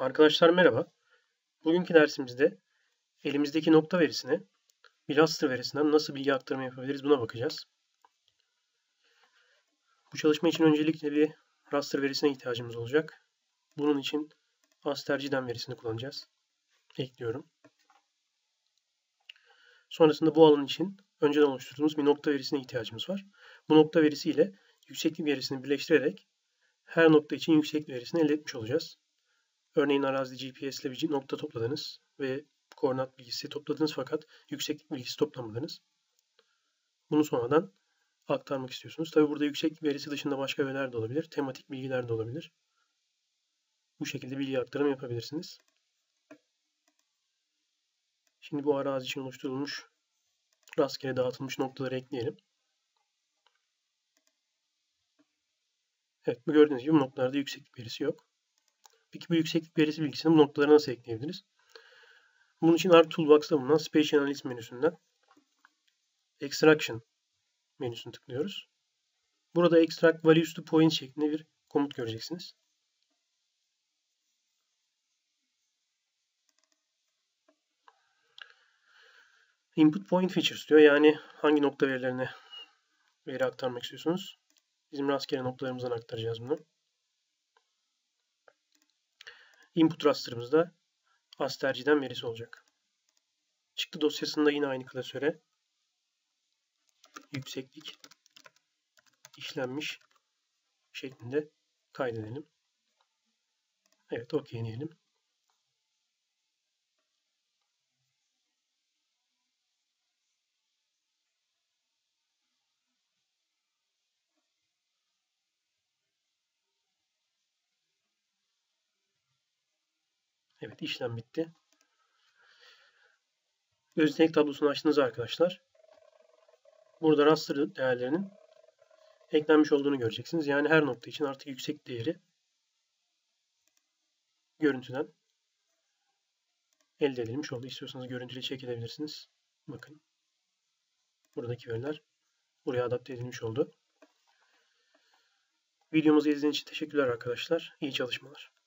Arkadaşlar merhaba. Bugünkü dersimizde elimizdeki nokta verisine raster verisinden nasıl bilgi aktarımı yapabiliriz buna bakacağız. Bu çalışma için öncelikle bir raster verisine ihtiyacımız olacak. Bunun için asterciden verisini kullanacağız. Ekliyorum. Sonrasında bu alan için önceden oluşturduğumuz bir nokta verisine ihtiyacımız var. Bu nokta verisi ile yükseklik verisini birleştirerek her nokta için yükseklik verisini elde etmiş olacağız. Örneğin arazide GPS ile bir nokta topladınız ve koordinat bilgisi topladınız fakat yükseklik bilgisi toplamadınız. Bunu sonradan aktarmak istiyorsunuz. Tabi burada yükseklik verisi dışında başka veriler de olabilir. Tematik bilgiler de olabilir. Bu şekilde bilgi aktarımı yapabilirsiniz. Şimdi bu arazi için oluşturulmuş rastgele dağıtılmış noktaları ekleyelim. Evet bu gördüğünüz gibi bu noktalarda yükseklik verisi yok. Peki bu yükseklik verisi bilgisini bu noktalara nasıl ekleyebiliriz? Bunun için Art Toolbox'ta bulunan Spatial Analysis menüsünden Extraction menüsünü tıklıyoruz. Burada Extract Values to Point şeklinde bir komut göreceksiniz. Input Point Features diyor. Yani hangi nokta verilerine veri aktarmak istiyorsunuz. Bizim rastgele noktalarımızdan aktaracağız bunu. Input raster'ımızda asterciden verisi olacak. Çıktı dosyasında yine aynı klasöre yükseklik işlenmiş şeklinde kaydedelim. Evet OK diyelim. Evet işlem bitti. Öz yetenek tablosunu açtınız arkadaşlar. Burada raster değerlerinin eklenmiş olduğunu göreceksiniz. Yani her nokta için artık yüksek değeri görüntüden elde edilmiş oldu. İstiyorsanız görüntüyle çekilebilirsiniz. Bakın. Buradaki veriler buraya adapte edilmiş oldu. Videomuzu izlediğiniz için teşekkürler arkadaşlar. İyi çalışmalar.